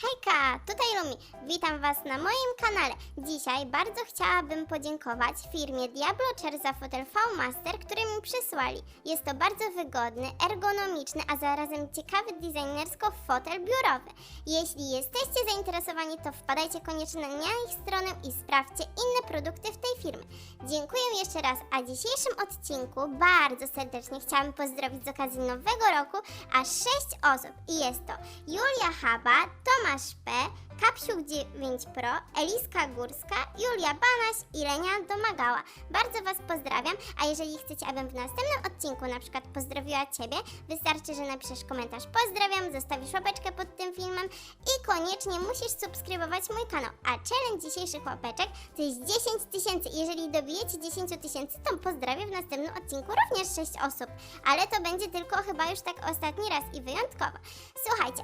Hejka, tutaj Lumi. Witam Was na moim kanale. Dzisiaj bardzo chciałabym podziękować firmie Diablo za fotel V-Master, który mi przysłali. Jest to bardzo wygodny, ergonomiczny, a zarazem ciekawy designersko fotel biurowy. Jeśli jesteście zainteresowani, to wpadajcie koniecznie na ich stronę i sprawdźcie inne produkty w tej firmy. Dziękuję jeszcze raz, a w dzisiejszym odcinku bardzo serdecznie chciałam pozdrowić z okazji nowego roku aż 6 osób. I jest to Julia Haba, Tomasz P., Kapsiuk 9 Pro, Eliska Górska, Julia Banaś i Lenia Domagała. Bardzo Was pozdrawiam, a jeżeli chcecie, abym w następnym odcinku na przykład pozdrowiła Ciebie, wystarczy, że napiszesz komentarz pozdrawiam, zostawisz łapeczkę pod tym filmem i koniecznie musisz subskrybować mój kanał. A challenge dzisiejszych łapeczek to jest 10 tysięcy. Jeżeli dobijecie 10 tysięcy, to pozdrowię w następnym odcinku również 6 osób. Ale to będzie tylko chyba już tak ostatni raz i wyjątkowo. Słuchajcie,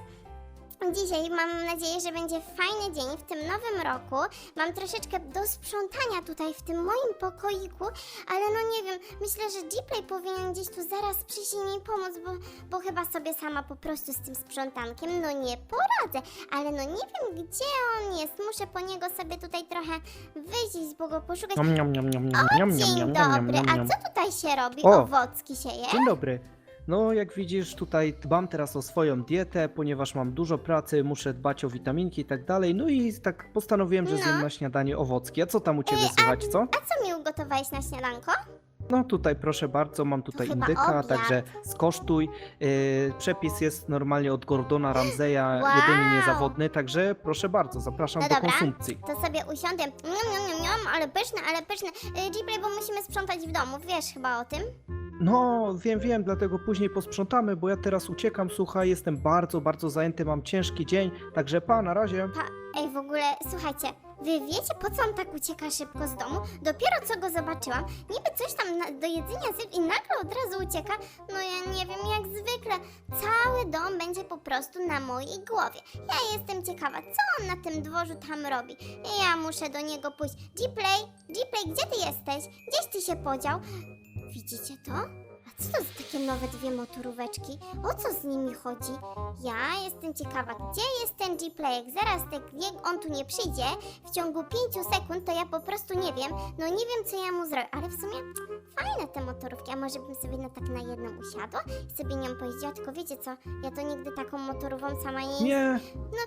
Dzisiaj mam nadzieję, że będzie fajny dzień w tym nowym roku. Mam troszeczkę do sprzątania tutaj w tym moim pokoiku, ale no nie wiem, myślę, że Gplay powinien gdzieś tu zaraz przyjść i mi pomóc, bo, bo chyba sobie sama po prostu z tym sprzątankiem no nie poradzę. Ale no nie wiem, gdzie on jest. Muszę po niego sobie tutaj trochę wyjść, bo go poszukać. Niam, niam, niam, niam, niam, O, niam, dzień niam, niam, dobry. niam, A niam. co tutaj się robi? O! Owocki się je? Dzień dobry. No, jak widzisz, tutaj dbam teraz o swoją dietę, ponieważ mam dużo pracy, muszę dbać o witaminki i tak dalej. No i tak postanowiłem, że No. zjem na śniadanie owocki. A co tam u ciebie a- słychać, co? A co mi ugotowałeś na śniadanko? No tutaj proszę bardzo, mam tutaj chyba indyka, obiad. także skosztuj. Yy, przepis jest normalnie od Gordona Ramseya, Wow. jedyny niezawodny, także proszę bardzo, zapraszam No do dobra. konsumpcji. To sobie usiądę. Niam, niam, niam, niam, ale pyszne, ale pyszne. Y, Gplay, bo musimy sprzątać w domu, wiesz chyba o tym? No, wiem, wiem, dlatego później posprzątamy, bo ja teraz uciekam, słuchaj, jestem bardzo, bardzo zajęty, mam ciężki dzień, także pa, na razie. Pa, ej, w ogóle, słuchajcie, wy wiecie po co on tak ucieka szybko z domu? Dopiero co go zobaczyłam, niby coś tam na, do jedzenia zjadł i nagle od razu ucieka. No ja nie wiem, jak zwykle, cały dom będzie po prostu na mojej głowie. Ja jestem ciekawa, co on na tym dworzu tam robi. Ja muszę do niego pójść. Gplay, Gplay, gdzie ty jesteś? Gdzieś ty się podział? Widzicie to? A co to za takie nowe dwie motoróweczki? O co z nimi chodzi? Ja jestem ciekawa, gdzie jest ten G-Playek? Zaraz, tak jak on tu nie przyjdzie, w ciągu 5 sekund, to ja po prostu nie wiem, no nie wiem, co ja mu zrobię, ale w sumie fajne te motorówki, a może bym sobie na tak na jedną usiadła i sobie nią pojeździła, tylko wiecie co, ja to nigdy taką motorówą sama nie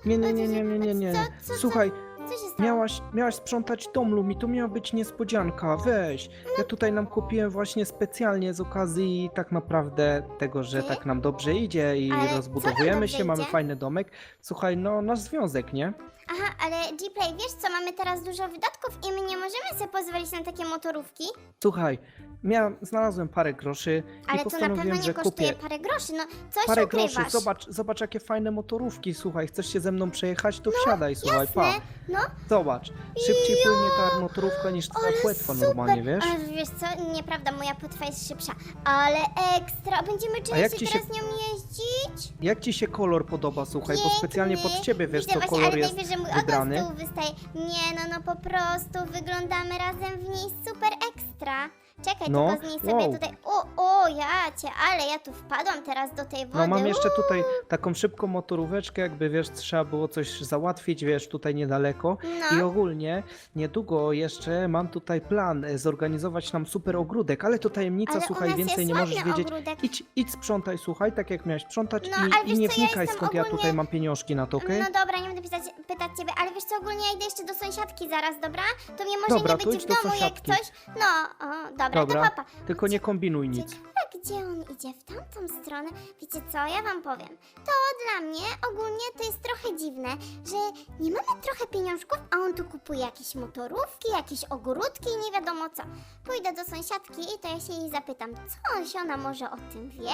Nie, nie, nie, nie, nie, nie, nie, nie. Co, co, co, Słuchaj, co się stało? miałaś, miałaś sprzątać dom, Lumi, to miała być niespodzianka, weź. Ja tutaj nam kupiłem właśnie specjalnie z okazji tak naprawdę tego, że tak nam dobrze idzie i Ale co nam rozbudowujemy dobrze się, mamy idzie? fajny domek. Słuchaj, no nasz związek, nie? Aha, ale G-Play, wiesz co, mamy teraz dużo wydatków i my nie możemy sobie pozwolić na takie motorówki, Słuchaj, miałem, znalazłem parę groszy ale i to na pewno nie że kosztuje kupię parę groszy, no coś parę ukrywasz. groszy. Zobacz, zobacz jakie fajne motorówki, słuchaj, chcesz się ze mną przejechać, to wsiadaj, słuchaj, pa. Jasne, no, Zobacz, szybciej płynie ta motorówka niż twoja ale płetwa super. normalnie, wiesz? Ale wiesz co, nieprawda, moja płetwa jest szybsza, ale ekstra, będziemy jak częściej ci się- teraz nią jeździć? Jak ci się kolor podoba, słuchaj, bo specjalnie pod ciebie, wiesz, Widzę co właśnie, kolor ale jest najwyżej mój wybrany. ogon z tyłu wystaje. Nie no, no po prostu wyglądamy razem w niej super ekstra. Czekaj, No, tylko z niej sobie wow. tutaj, o, o, ja cię, ale ja tu wpadłam teraz do tej wody. No mam jeszcze tutaj taką szybką motoróweczkę, jakby wiesz, trzeba było coś załatwić, wiesz, tutaj niedaleko. I No, ogólnie niedługo jeszcze mam tutaj plan e, zorganizować nam super ogródek, ale to tajemnica, ale u słuchaj, nas więcej jest nie możesz ładny wiedzieć. ogródek. Idź, idź sprzątaj, słuchaj, tak jak miałeś sprzątać No, ale i, i nie co, ja wnikaj jestem skąd ja ogólnie- tutaj mam pieniążki na to, okej? No dobra, nie będę pisać, pytać ciebie, ale wiesz co, ogólnie ja idę jeszcze do sąsiadki zaraz, dobra? To mnie może Dobra, nie to być idź w do domu, jak sąsiadki. coś. No, o, dobra, Dobra, to papa. Tylko nie kombinuj nic. Ciekawe, gdzie on idzie, w tamtą stronę. Wiecie co, ja wam powiem. To dla mnie ogólnie to jest trochę dziwne, że nie mamy trochę pieniążków, a on tu kupuje jakieś motorówki, jakieś ogródki i nie wiadomo co. Pójdę do sąsiadki i to ja się jej zapytam, co on się ona może o tym wie.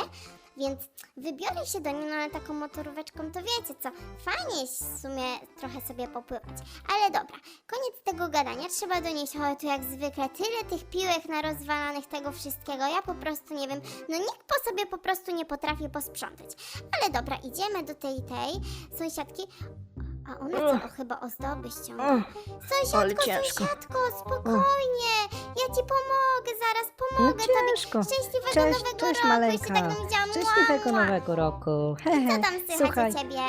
Więc wybiorę się do niej, no ale taką motoróweczką to wiecie co, fajnie w sumie trochę sobie popływać. Ale dobra, koniec tego gadania, trzeba donieść, o tu jak zwykle, tyle tych piłek narozwalanych tego wszystkiego, ja po prostu nie wiem, no nikt po sobie po prostu nie potrafi posprzątać. Ale dobra, idziemy do tej, tej sąsiadki, a ona co, o, chyba ozdoby ściąga. ale Sąsiadko, ciężko. sąsiadko, spokojnie, ja ci pomogę, zaraz pomogę tobie. ciężko. Szczęśliwego Cześć, nowego cześć roku, maleńka. jeszcze tak nie widziałam. Szczęśliwego nowego roku. Co tam słychać Słuchaj, ciebie?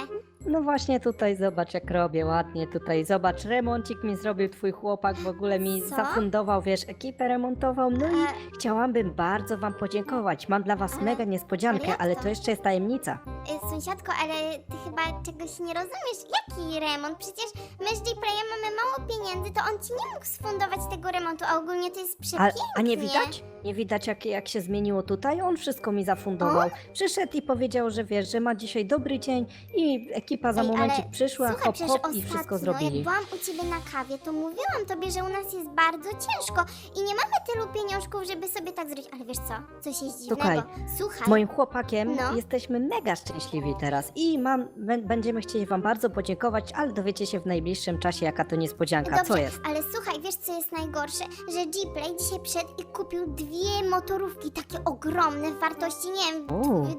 No właśnie tutaj zobacz jak robię ładnie tutaj. Zobacz, remoncik mi zrobił twój chłopak, w ogóle mi Co? zafundował, wiesz, ekipę remontową. No i A- chciałabym bardzo wam podziękować. Mam dla was mega niespodziankę, jak ale to? to jeszcze jest tajemnica. Y, Sąsiadko, ale ty chyba czegoś nie rozumiesz. Jaki remont? Przecież my z J-Playem mamy mało pieniędzy, to on ci nie mógł sfundować tego remontu, a ogólnie to jest A, przepięknie. a nie widać? Nie widać jak, jak się zmieniło tutaj? On wszystko mi zafundował. Przyszedł i powiedział, że wiesz, że ma dzisiaj dobry dzień i ekipa za Ej, momencik ale przyszła, Słuchaj, hop przecież hop i wszystko jak zrobili. byłam u ciebie na kawie, to mówiłam tobie, że u nas jest bardzo ciężko i nie mamy tylu pieniążków, żeby sobie tak zrobić. Ale wiesz co? Coś jest dziwnego. Słuchaj, Słuchaj. Moim chłopakiem No. jesteśmy mega szczęśliwi teraz i mam, bę- będziemy chcieli wam bardzo podziękować, ale dowiecie się w najbliższym czasie, jaka to niespodzianka. Co jest? ale słuchaj, wiesz co jest najgorsze? Że G-Play dzisiaj przyszedł i kupił dwie motorówki, takie ogromne w wartości, nie wiem,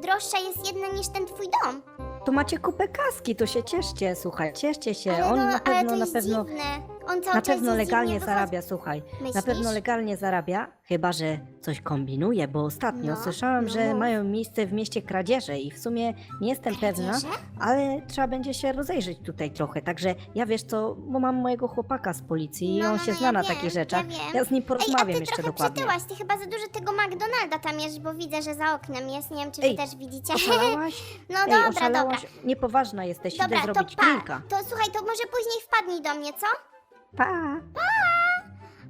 droższa jest jedna niż ten twój dom. To macie kupę kaski, to się cieszcie, słuchaj, cieszcie się. Ale, On no, na ale pewno, to na jest pewno, dziwne. On cały na czas pewno jest legalnie dziwnie zarabia, słuchaj. Na Myślisz? pewno legalnie zarabia, chyba że coś kombinuje, bo ostatnio No, słyszałam, no że mów. mają miejsce w mieście kradzieże i w sumie nie jestem pewna, Kradzieże? ale trzeba będzie się rozejrzeć tutaj trochę. Także ja wiesz co, bo mam mojego chłopaka z policji i No, on no, się no, zna ja na wiem, takich ja rzeczach. wiem. Ja z nim Ej, a porozmawiam ty jeszcze trochę dokładnie. przytyłaś, ty chyba za dużo tego McDonalda tam jesz, bo widzę, że za oknem jest, nie wiem czy wy Ej, też widzicie. Oszalałaś? No Ej, dobra, oszalałaś? dobra. Niepoważna jesteś, Dobra, idę to zrobić pa. drinka. To słuchaj, to może później wpadnij do mnie, co? Pa!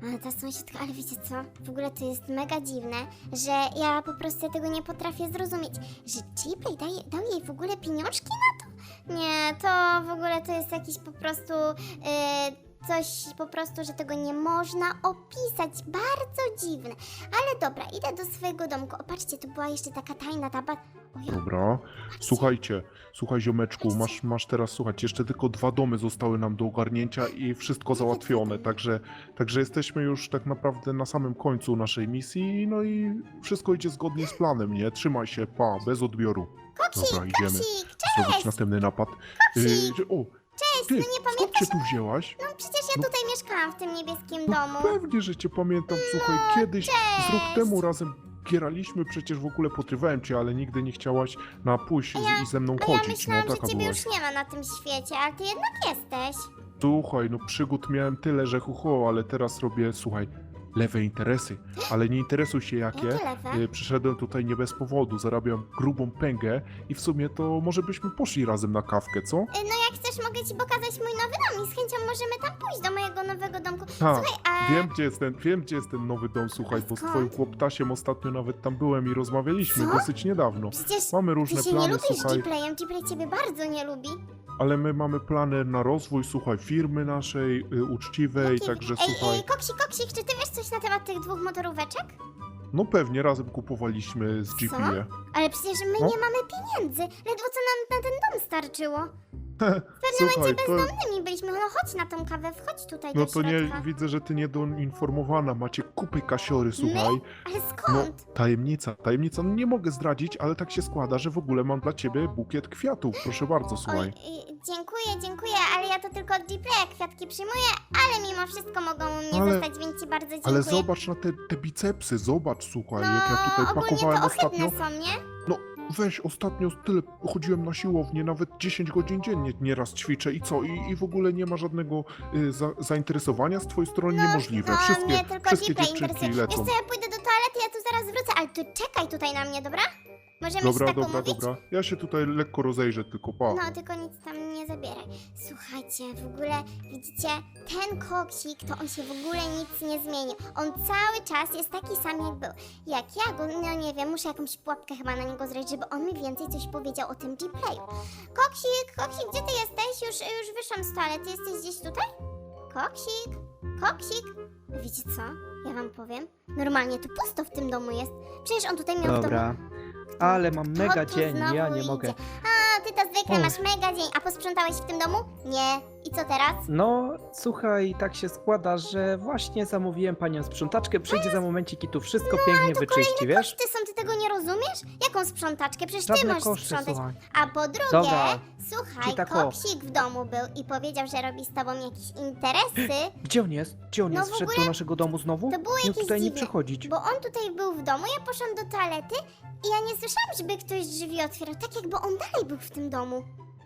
Ale ta sąsiadka, ale wiecie co? W ogóle to jest mega dziwne, że ja po prostu tego nie potrafię zrozumieć. Że Jeepay daje, dał jej w ogóle pieniążki na to? Nie, to w ogóle to jest jakiś po prostu yy, coś po prostu, że tego nie można opisać. Bardzo dziwne. Ale dobra, idę do swojego domku. O, patrzcie, tu była jeszcze taka tajna taba. Dobra. Słuchajcie, słuchaj ziomeczku, masz, masz teraz, słuchać, jeszcze tylko dwa domy zostały nam do ogarnięcia i wszystko załatwione, także, także jesteśmy już tak naprawdę na samym końcu naszej misji, no i wszystko idzie zgodnie z planem, nie? Trzymaj się, pa, bez odbioru. Koksik, Dobra, idziemy. koksik, Zrobić cześć! następny napad. Koksik! że- o, Cześć, ty, no nie skąd pamiętasz? cię tu wzięłaś? No przecież ja No- tutaj mieszkałam w tym niebieskim No domu. pewnie, że cię pamiętam, słuchaj, No, kiedyś, z rok cześć. temu razem gieraliśmy, przecież w ogóle potrywałem cię, ale nigdy nie chciałaś na pójść z, i ze mną A ja chodzić, myślałam, no że taka ciebie byłaś. już nie ma na tym świecie, ale ty jednak jesteś. Słuchaj, no przygód miałem tyle, że huho, ale teraz robię, słuchaj, lewe interesy. Ale nie interesuj się jakie. Jakie lewe? Y, Przyszedłem tutaj nie bez powodu, zarabiam grubą pęgę i w sumie to może byśmy poszli razem na kawkę, co? Y, No chcesz, mogę ci pokazać mój nowy dom i z chęcią możemy tam pójść do mojego nowego domku. Ha, Słuchaj, a... wiem gdzie jest ten, wiem gdzie jest ten nowy dom, słuchaj, bo z Skąd? twoim chłoptasiem ostatnio nawet tam byłem i rozmawialiśmy Co? dosyć niedawno. Przecież Mamy ty różne się nie plany, lubisz słuchaj, G-Playem, G-Play ciebie bardzo nie lubi. ale my mamy plany na rozwój, słuchaj, firmy naszej, y, uczciwej, także Ej, słuchaj, ej, Koksik, Koksik, czy ty wiesz coś na temat tych dwóch motoróweczek? no pewnie razem kupowaliśmy z Co? GPA. Ale przecież my No. nie mamy pieniędzy. Ledwo co nam na ten dom starczyło. Słuchaj, to, Bezdomnymi byliśmy. No chodź na tą kawę, wchodź tutaj no do to nie, środka. widzę, że ty niedoinformowana, macie kupy kasiory, słuchaj. Ale No, skąd? tajemnica, tajemnica, no nie mogę zdradzić, ale tak się składa, że w ogóle mam dla ciebie bukiet kwiatów, proszę bardzo, słuchaj. Y, dziękuję, dziękuję, ale ja to tylko od Gplaya kwiatki przyjmuję, ale mimo wszystko mogą u mnie Ale- zostać, więc ci bardzo dziękuję. Ale zobacz na te, te bicepsy, zobacz, słuchaj, no, jak ja tutaj ogólnie pakowałem to ostatnio. ohydne są, nie? Weź, ostatnio tyle chodziłem na siłownię, nawet 10 godzin dziennie nieraz ćwiczę i co? I, i w ogóle nie ma żadnego y, za, zainteresowania z twojej strony niemożliwe. No, wszystkie mnie tylko wszystkie dziewczynki interesuje. lecą. Wiesz co, ja pójdę do toalety, ja tu zaraz wrócę, ale ty czekaj tutaj na mnie, dobra? Możemy Dobra, się tak dobra, umówić? dobra. Ja się tutaj lekko rozejrzę, tylko pa. No, tylko nic tam nie zabieraj. Słuchajcie, w ogóle widzicie, ten koksik, to on się w ogóle nic nie zmienił. On cały czas jest taki sam jak był. Jak ja go, no nie wiem, muszę jakąś pułapkę chyba na niego zrobić, żeby on mi więcej coś powiedział o tym G-Playu. Koksik, koksik, gdzie ty jesteś? Już, już wyszłam z toalety, jesteś gdzieś tutaj? Koksik, koksik. Wiecie co? Ja wam powiem. Normalnie tu pusto w tym domu jest. Przecież on tutaj miał w domu Dobra. Ale mam mega tu dzień, znowu ja nie idzie? mogę. A, ty to zwykle masz mega dzień. A posprzątałeś w tym domu? Nie. I co teraz? No, słuchaj, tak się składa, że właśnie zamówiłem panią sprzątaczkę, przyjdzie za momencik i tu wszystko pięknie wyczyści, wiesz? Koszty są, ty tego nie rozumiesz? Jaką sprzątaczkę? Przecież ty Żadne możesz koszty, sprzątać. słuchaj. A po drugie, Dobra. słuchaj, tak o. koksik w domu był i powiedział, że robi z tobą jakieś interesy, Gdzie on jest? Gdzie on No jest? w Wszedł ogóle do naszego domu znowu? to było Miał jakieś tutaj nie dziwne, przechodzić. bo on tutaj był w domu, ja poszłam do toalety i ja nie słyszałam, żeby ktoś drzwi otwierał, tak jakby on dalej był w tym domu.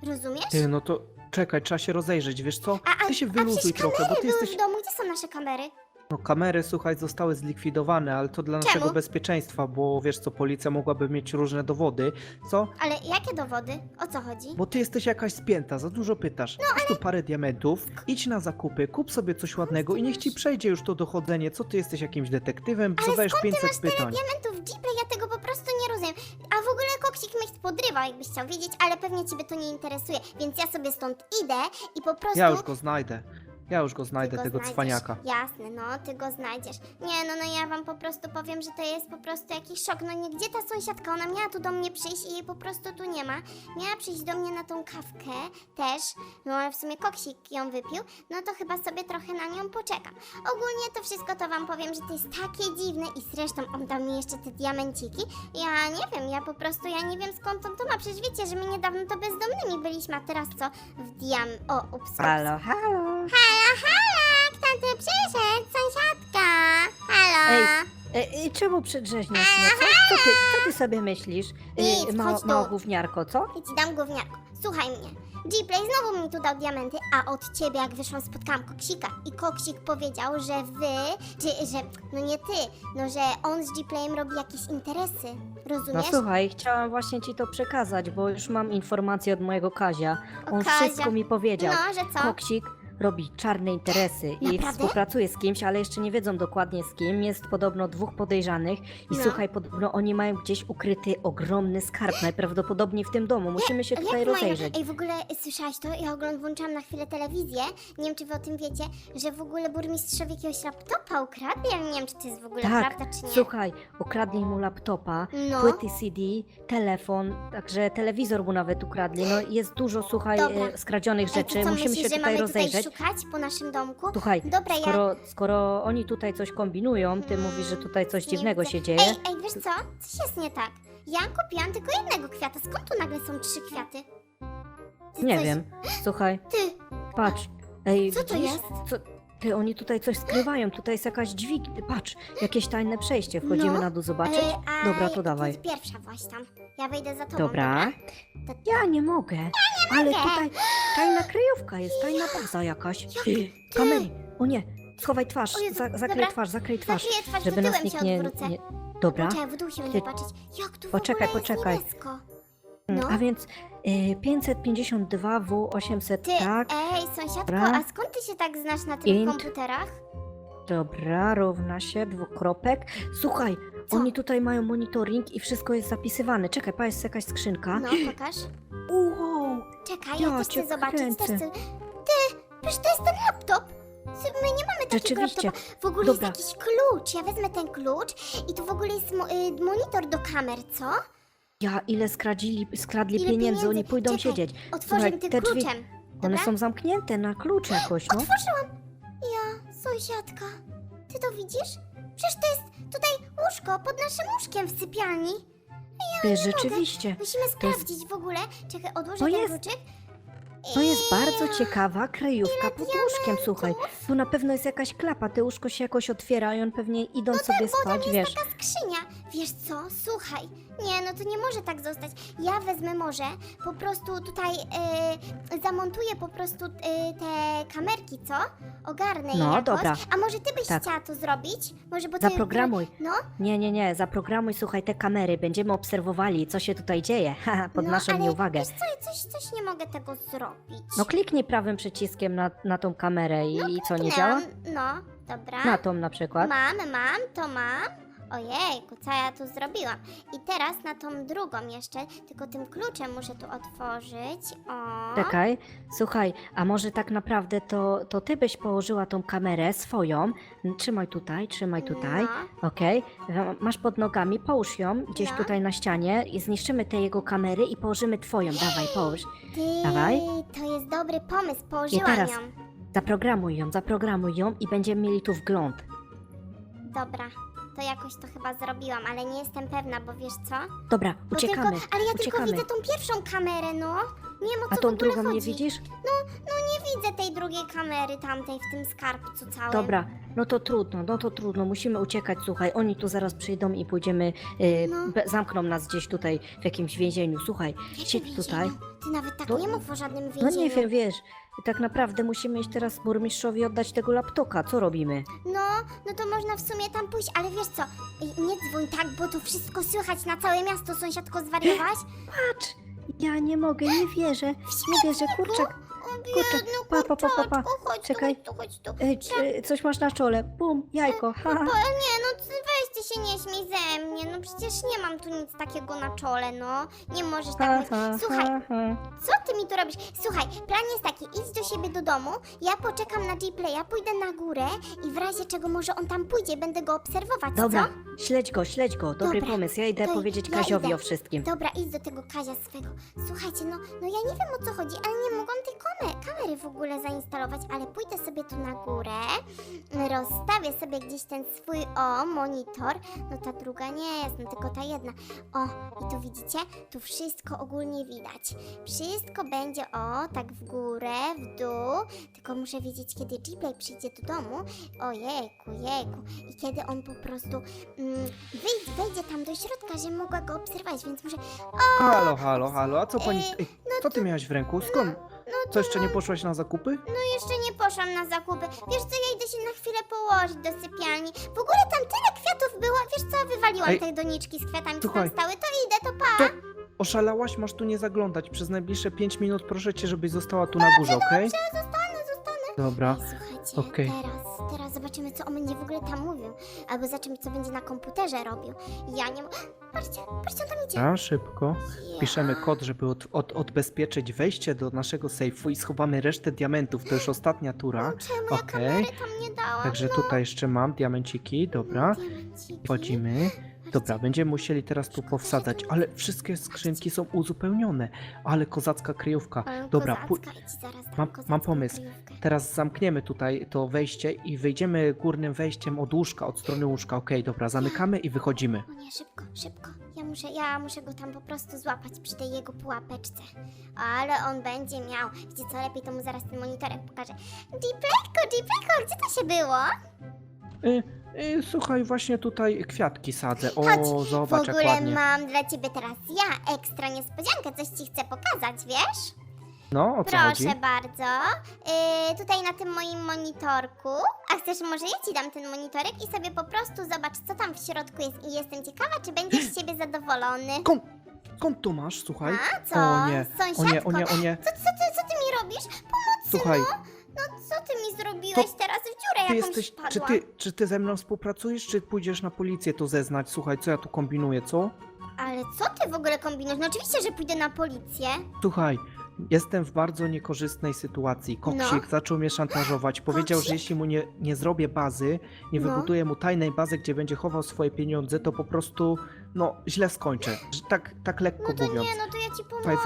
Rozumiesz? Ty, no to czekaj, trzeba się rozejrzeć, wiesz co? A, a, Ty się a wyluzuj przecież trochę, bo ty były jesteś... w domu. Gdzie są nasze kamery? No kamery, słuchaj, zostały zlikwidowane, ale to dla Czemu? naszego bezpieczeństwa, bo wiesz co, policja mogłaby mieć różne dowody, co? Ale jakie dowody? O co chodzi? Bo ty jesteś jakaś spięta, za dużo pytasz. Masz tu parę diamentów, idź na zakupy, kup sobie coś ładnego i niech ci przejdzie już to dochodzenie. Co ty jesteś jakimś detektywem? Ale Zadajesz skąd ty 500 masz tyle pytań. diamentów, Jeepley? Mnie podrywał, jakbyś chciał wiedzieć, ale pewnie ciebie to nie interesuje, więc ja sobie stąd idę i po prostu... Ja już go znajdę. Ja już go znajdę, go tego znajdziesz. cwaniaka. Jasne, no, ty go znajdziesz. Nie, no, no ja wam po prostu powiem, że to jest po prostu jakiś szok. No nie, gdzie ta sąsiadka? Ona miała tu do mnie przyjść i jej po prostu tu nie ma. Miała przyjść do mnie na tą kawkę też, no ale w sumie koksik ją wypił, no to chyba sobie trochę na nią poczekam. Ogólnie to wszystko to wam powiem, że to jest takie dziwne i zresztą on dał mi jeszcze te diamenciki. Ja nie wiem, ja po prostu, ja nie wiem skąd on to ma. Przecież wiecie, że my niedawno to bezdomnymi byliśmy, a teraz co? W diam... O, ups, ups. Halo, halo. Halo, halo, kto tu przyszedł? Sąsiadka. Halo. Ej. E, e, czemu przedrzeźniasz mnie? Co, co, ty, co ty sobie myślisz? E, Nic, ma, chodź tu. mała gówniarko, co? Ja ci dam gówniarko. Słuchaj mnie. Gplay znowu mi tu dał diamenty, a od ciebie jak wyszłam spotkałam Koksika i Koksik powiedział, że wy, czy że, no nie ty, no że on z Gplayem robi jakieś interesy, No rozumiesz? słuchaj, chciałam właśnie ci to przekazać, bo już mam informację od mojego Kazia. On Kazia. wszystko mi powiedział. No, że co? Koksik robi czarne interesy i Naprawdę? współpracuje z kimś, ale jeszcze nie wiedzą dokładnie z kim. Jest podobno dwóch podejrzanych i No. słuchaj, podobno oni mają gdzieś ukryty ogromny skarb, najprawdopodobniej w tym domu. Musimy się tutaj jak mają? rozejrzeć. Ej, w ogóle słyszałaś to? Ja oglądam, włączałam na chwilę telewizję. Nie wiem, czy wy o tym wiecie, że w ogóle burmistrzowi jakiegoś laptopa ukradli. Ja nie wiem, czy to jest w ogóle Tak, prawda, czy nie. Słuchaj, okradli mu laptopa, No. płyty CD, telefon, także telewizor mu nawet ukradli. No jest dużo, słuchaj, Dobra. e, skradzionych Ej, rzeczy. to co, Musimy myślisz, się że tutaj mamy rozejrzeć. Szukać po naszym domku? Słuchaj, Dobra, ja- skoro, skoro oni tutaj coś kombinują, ty mówisz, że tutaj coś Nie dziwnego widzę. się dzieje. Ej, ej, wiesz co? Coś jest nie tak. Ja kupiłam tylko jednego kwiata. Skąd tu nagle są trzy kwiaty? Ty Nie coś- wiem. Słuchaj, Ty, patrz. Ej, Co to widzisz? jest? Co? Ty, oni tutaj coś skrywają, tutaj jest jakaś dźwig. Patrz, jakieś tajne przejście. Wchodzimy No. na dół zobaczyć? Ej, a Dobra, to ty dawaj. pierwsza właź tam. Ja wejdę za tobą, Dobra. Ja nie mogę. Ale tutaj tajna kryjówka jest, tajna baza jakaś. Jak Ty. O nie, schowaj twarz, O Jezu, za, zakryj dobra. twarz, zakryj twarz. Zakryję twarz, Żeby nas tyłem nikt się nie, odwrócę. nie... Dobra. Poczekaj, w dół się Ty- patrzeć. Jak tu w Poczekaj, ogóle poczekaj. jest niebiesko. Mm, No. A więc y, 552 W800, Ty, tak? ej, sąsiadko, Dobra. a skąd ty się tak znasz na tych Int. komputerach? Dobra, równa się, dwukropek. Słuchaj, Co? oni tutaj mają monitoring i wszystko jest zapisywane. Czekaj, pa, jest jakaś skrzynka. No, pokaż. Wow, Czekaj, Ja ja też cię chcę zobaczyć. Też kręcę. chcę... Ty, przecież to jest ten laptop. My nie mamy takiego Rzeczywiście. laptopa. W ogóle Dobra. jest jakiś klucz. Ja wezmę ten klucz i tu w ogóle jest mo- y, monitor do kamer, co? ja ile skradzili, skradli Ile pieniędzy, pieniędzy? oni pójdą Czekaj, siedzieć. Otworzę Słuchaj, tym te drzwi- kluczem. One Dobra? są zamknięte na klucz jakoś, no. Otworzyłam. Ja, sąsiadka. Ty to widzisz? Przecież to jest tutaj łóżko pod naszym łóżkiem w sypialni. Ty, rzeczywiście. Musimy sprawdzić w ogóle. Czekaj, odłożę To ten jest- kluczyk. To jest bardzo ciekawa kryjówka pod łóżkiem, słuchaj. Tu na pewno jest jakaś klapa, te łóżko się jakoś otwiera i on pewnie idą sobie Bo tam spać, jest wiesz. taka skrzynia. Wiesz co? Słuchaj. Nie, no to nie może tak zostać. Ja wezmę może, po prostu tutaj e, zamontuję po prostu e, te kamerki, co? Ogarnę je No, jakoś. dobra. A może ty byś Tak. chciała to zrobić? Może bo ty... Zaprogramuj. No, Nie, nie, nie, zaprogramuj, słuchaj, te kamery, będziemy obserwowali, co się tutaj dzieje, haha, pod no, naszą ale nieuwagę. Wiesz co, coś, coś nie mogę tego zrobić. No kliknij prawym przyciskiem na, na tą kamerę i, i co, nie działa? Kliknęłam. No, dobra. Na tą na przykład. Mam, mam, to mam. Ojejku, co ja tu zrobiłam? I teraz na tą drugą jeszcze, tylko tym kluczem muszę tu otworzyć. O. Czekaj, słuchaj, a może tak naprawdę to, to ty byś położyła tą kamerę swoją, trzymaj tutaj, trzymaj tutaj, No. okej, E, masz pod nogami, połóż ją gdzieś No. tutaj na ścianie i zniszczymy te jego kamery i położymy twoją, dawaj, połóż. Ty, Dawaj. to jest dobry pomysł, położyłam teraz- ją. Zaprogramuj ją, zaprogramuj ją i będziemy mieli tu wgląd. Dobra, to jakoś to chyba zrobiłam, ale nie jestem pewna, bo wiesz co? Dobra, Bo uciekamy, Tylko, ale ja uciekamy. tylko widzę tą pierwszą kamerę, no. Nie wiem o co A w tą ogóle drugą chodzi. nie widzisz? No nie widzę tej drugiej kamery tamtej w tym skarbcu całym. Dobra, no to trudno, no to trudno, musimy uciekać, słuchaj, oni tu zaraz przyjdą i pójdziemy, y, No. be- zamkną nas gdzieś tutaj w jakimś więzieniu, słuchaj, W jakim siedź tutaj. Ty nawet tak No- nie mów o żadnym No więzieniu. nie wiem, wiesz, tak naprawdę musimy iść teraz burmistrzowi oddać tego laptopa, co robimy? No, no to można w sumie tam pójść, ale wiesz co, Ej, nie dzwoń tak, bo to wszystko słychać na całe miasto, sąsiadko zwariowałaś? Patrz, ja nie mogę, nie wierzę, nie wierzę, kurczak, Kurczak, pa, pa, pa, pa, pa. Czekaj. Ej, czy- y, coś masz na czole, bum, jajko, ha, Bo, nie, no ty weź ty się nie śmiej ze mnie, no przecież nie mam tu nic takiego na czole, no. Nie możesz ha, tak ha, mówić. Słuchaj, ha, ha. co ty mi tu robisz? Słuchaj, plan jest taki, idź do siebie do domu, ja poczekam na G-Playa, pójdę na górę i w razie czego może on tam pójdzie, będę go obserwować, Dobra, co? Śledź go, śledź go, dobry Dobra, pomysł, ja idę to powiedzieć ja Kaziowi idę. o wszystkim. Dobra, idź do tego Kazia swego. Słuchajcie, no, no ja nie wiem o co chodzi, ale nie mogłam tej kamery, kamery w ogóle zainstalować, ale pójdę sobie tu na górę, rozstawię sobie gdzieś ten swój, o, monitor. No ta druga nie jest, no tylko ta jedna. O, i tu widzicie? Tu wszystko ogólnie widać. Wszystko będzie, o, tak w górę, w dół, tylko muszę wiedzieć, kiedy G-Play przyjdzie do domu. Ojejku, jejku. I kiedy on po prostu mm, wyjdzie, wejdzie tam do środka, że mogła go obserwować, więc muszę Halo, halo, halo, a co pani... Ej, Ej, co ty miałaś w ręku? Skąd? no Co, jeszcze nie poszłaś na zakupy? No jeszcze nie poszłam na zakupy. Wiesz co, ja idę się na chwilę położyć do sypialni. W ogóle tam tyle kwiatów było. Wiesz co, wywaliłam Ej, te doniczki z kwiatami, co słuchaj. tam stały. To idę, to pa. To oszalałaś? Masz tu nie zaglądać. Przez najbliższe 5 minut proszę cię, żebyś została tu na górze, okej? Zostanę, zostanę. Dobra. Słuchajcie, okej. teraz, teraz zobaczymy, co on będzie w ogóle tam mówił. Albo zobaczymy, co będzie na komputerze robił. Ja nie... mo- Patrzcie, patrzcie, on tam idzie. A, szybko. Ja. Piszemy kod, żeby od, od, odbezpieczyć wejście do naszego sejfu i schowamy resztę diamentów. To już ostatnia tura. Czemu ja Okej. kamery tam nie dałam? Także no. tutaj jeszcze mam diamenciki, dobra. Diamenciki. Wchodzimy. Dobra, będziemy musieli teraz tu powsadzać, ale wszystkie skrzynki są uzupełnione. Ale kozacka kryjówka. Dobra, kozacka, idź zaraz dam mam- kozacką mam pomysł. kryjówkę. Teraz zamkniemy tutaj to wejście i wyjdziemy górnym wejściem od łóżka, od strony łóżka. Okej, dobra, zamykamy i wychodzimy. O nie, szybko, szybko. Ja muszę, ja muszę go tam po prostu złapać przy tej jego pułapeczce. Ale on będzie miał. Wiecie co, lepiej to mu zaraz ten monitorek pokażę. Gplayko, Gplayko, gdzie to się było? Y, y, słuchaj, właśnie tutaj kwiatki sadzę. O, Chodź, zobacz w jak ogóle ładnie. mam dla ciebie teraz ja ekstra niespodziankę, coś ci chcę pokazać, wiesz? No, o co chodzi? Proszę bardzo. Yy, tutaj na tym moim monitorku. A chcesz, może ja ci dam ten monitorek i sobie po prostu zobacz, co tam w środku jest. I jestem ciekawa, czy będziesz z siebie zadowolony. Skąd, skąd to masz, słuchaj? A co? O nie, o nie, o nie, o nie. Co, co, ty, co ty mi robisz? Pomocy, Słuchaj, no. No co ty mi zrobiłeś teraz? W dziurę ty jakąś jesteś, wpadłam. czy ty, czy ty ze mną współpracujesz, czy pójdziesz na policję to zeznać? Słuchaj, co ja tu kombinuję, co? Ale co ty w ogóle kombinujesz? No oczywiście, że pójdę na policję. Słuchaj, jestem w bardzo niekorzystnej sytuacji. Koksik No. zaczął mnie szantażować. Powiedział, że Koksik? jeśli mu nie, nie zrobię bazy, nie No. wybuduję mu tajnej bazy, gdzie będzie chował swoje pieniądze, to po prostu, no, źle skończę. Że Tak, tak lekko No to mówiąc. nie, no to ja ci pomogę.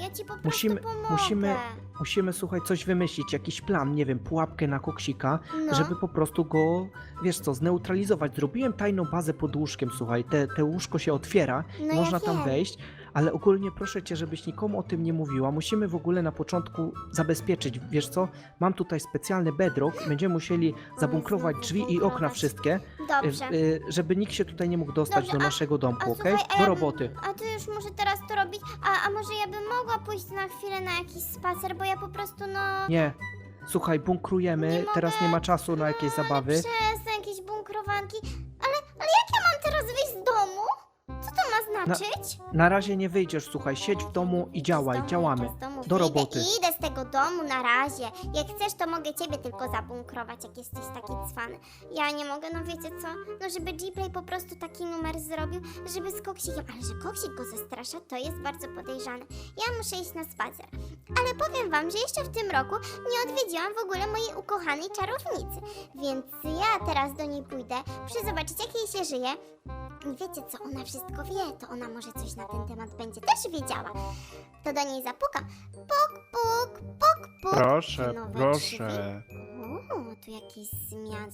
Ja ci po prostu Musimy- pomogę. musimy- Musimy, słuchaj, coś wymyślić, jakiś plan, nie wiem, pułapkę na koksika, No. żeby po prostu go, wiesz co, zneutralizować. Zrobiłem tajną bazę pod łóżkiem, słuchaj, te, te łóżko się otwiera, No można ja tam wiem. wejść, ale ogólnie proszę cię, żebyś nikomu o tym nie mówiła. Musimy w ogóle na początku zabezpieczyć, wiesz co, mam tutaj specjalny bedrock, będziemy musieli zabunkrować drzwi i okna wszystkie, Dobrze. y, y, żeby nikt się tutaj nie mógł dostać Dobrze, do a- naszego A domku, okej? słuchaj, a Do ja bym- roboty. A ty już muszę teraz to robić. A, a może ja bym mogła pójść na chwilę na jakiś spacer, bo ja po prostu no. Nie, słuchaj, bunkrujemy, Nie teraz nie ma czasu na jakieś no, zabawy. Przestań, jakieś bunkrowanki. Znaczyć? Na razie nie wyjdziesz, słuchaj, siedź w domu i działaj, działamy. z domu. Do Idę- roboty. Idę z tego domu na razie. Jak chcesz, to mogę ciebie tylko zabunkrować, jak jesteś taki cwany. Ja nie mogę, no wiecie co? No żeby G-Play po prostu taki numer zrobił, żeby z Koksikiem, ale że Koksik go zastrasza, to jest bardzo podejrzane. Ja muszę iść na spacer. Ale powiem wam, że jeszcze w tym roku nie odwiedziłam w ogóle mojej ukochanej czarownicy. Więc ja teraz do niej pójdę, muszę zobaczyć, jak jej się żyje. I wiecie co, ona wszystko wie, to ona może coś na ten temat będzie też wiedziała. To do niej zapukam. Puk, puk, puk, puk. Proszę, Nowe proszę. O, tu jakieś zmiany.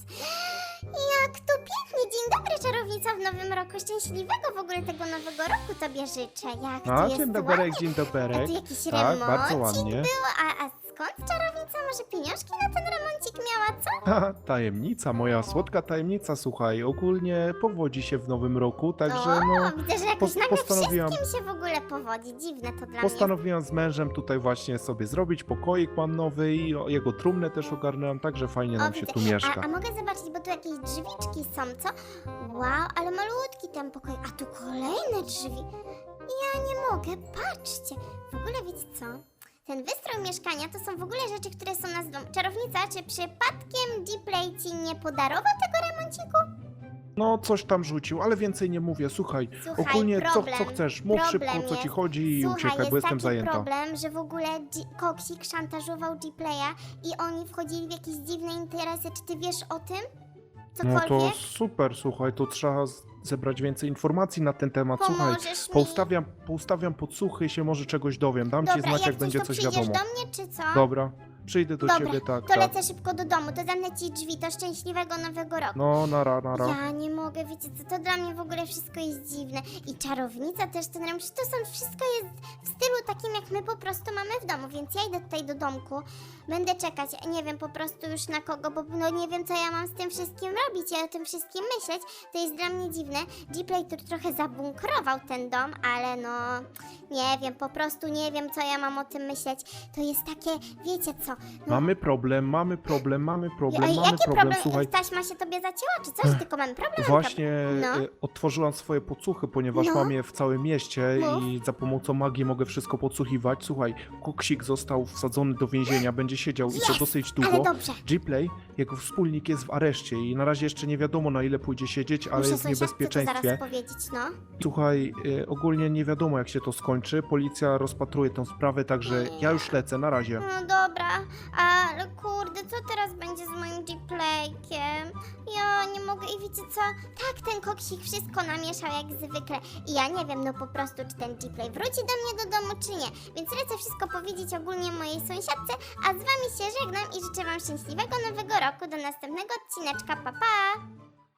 Jak to pięknie! Dzień dobry, czarownica w nowym roku. Szczęśliwego w ogóle tego nowego roku tobie życzę. Jak to A, jest dzień doberek, ładnie. dzień A doberek. tu jakiś Tak, remoncik bardzo ładnie. był, a, a skąd czarownica może pieniążki na ten remoncik miała, co? Haha, tajemnica, moja słodka tajemnica, słuchaj, ogólnie powodzi się w nowym roku, także o, no... widzę, że jakoś pos- nagle postanowiłam- wszystkim się w ogóle powodzi. Dziwne to dla mnie. Postanowiłam z mężem tutaj właśnie sobie zrobić pokoik mam nowy i o- jego trumnę też ogarnęłam, także fajnie nam się widzę. tu mieszka. A, a mogę zobaczyć, bo tu jakieś drzwiczki są, co? Wow, ale malutki ten pokój. A tu kolejne drzwi. Ja nie mogę, patrzcie. W ogóle wiecie co? Ten wystrój mieszkania to są w ogóle rzeczy, które są na dom. Czarownica, czy przypadkiem G-Play ci nie podarował tego remonciku? No, coś tam rzucił, ale więcej nie mówię, słuchaj, Słuchaj, ogólnie problem, co, co chcesz, mów problem szybko, co ci jest. chodzi i Słuchaj, uciekaj, jest bo jestem taki zajęta. problem, że w ogóle G- Koksik szantażował G-Playa i oni wchodzili w jakieś dziwne interesy. Czy ty wiesz o tym? No Cokolwiek? to super, słuchaj, to trzeba z- zebrać więcej informacji na ten temat, słuchaj. Pomożesz mi? Poustawiam, poustawiam podsłuchy i się może czegoś dowiem. Dam ci Dobra, znać, jak, coś, będzie to coś przyjdziesz wiadomo. do mnie, czy co? Dobra, przyjdę do Dobra, ciebie, tak, To tak. lecę szybko do domu, to zamknę ci drzwi, to szczęśliwego nowego roku. No, nara, nara. Ja nie mogę, wiecie co, to dla mnie w ogóle wszystko jest dziwne. I czarownica też, ten ręcz, to są, wszystko jest w stylu takim, jak my po prostu mamy w domu, więc ja idę tutaj do domku, będę czekać, nie wiem po prostu już na kogo, bo no nie wiem, co ja mam z tym wszystkim robić i o tym wszystkim myśleć, to jest dla mnie dziwne. G-Play tu trochę zabunkrował ten dom, ale no, nie wiem, po prostu nie wiem, co ja mam o tym myśleć. To jest takie, wiecie co, no, Mamy problem, mamy problem, mamy problem, Ej, mamy jaki problem, problem? słuchaj. Taśma się tobie zacięła, czy coś? Tylko mamy problem? Właśnie No. e, otworzyłam swoje podsłuchy, ponieważ No. mam je w całym mieście Mów. i za pomocą magii mogę wszystko podsłuchiwać. Słuchaj, Koksik został wsadzony do więzienia, będzie siedział i to Jest, dosyć Ale długo. dobrze. G-Play, jego wspólnik jest w areszcie i na razie jeszcze nie wiadomo na ile pójdzie siedzieć, ale Muszę jest w sąsiadce to niebezpieczeństwie. zaraz powiedzieć, no. Słuchaj, e, ogólnie nie wiadomo jak się to skończy. Policja rozpatruje tę sprawę, także ja już lecę, na razie. No dobra, ale kurde, co teraz będzie z moim G-Playkiem? Ja nie mogę i wiecie co? Tak, ten koksik wszystko namieszał jak zwykle. I ja nie wiem, no po prostu, czy ten G-Play wróci do mnie do domu, czy nie. Więc lecę wszystko powiedzieć ogólnie mojej sąsiadce, a z wami się żegnam i życzę wam szczęśliwego nowego roku. Do następnego odcineczka, pa pa!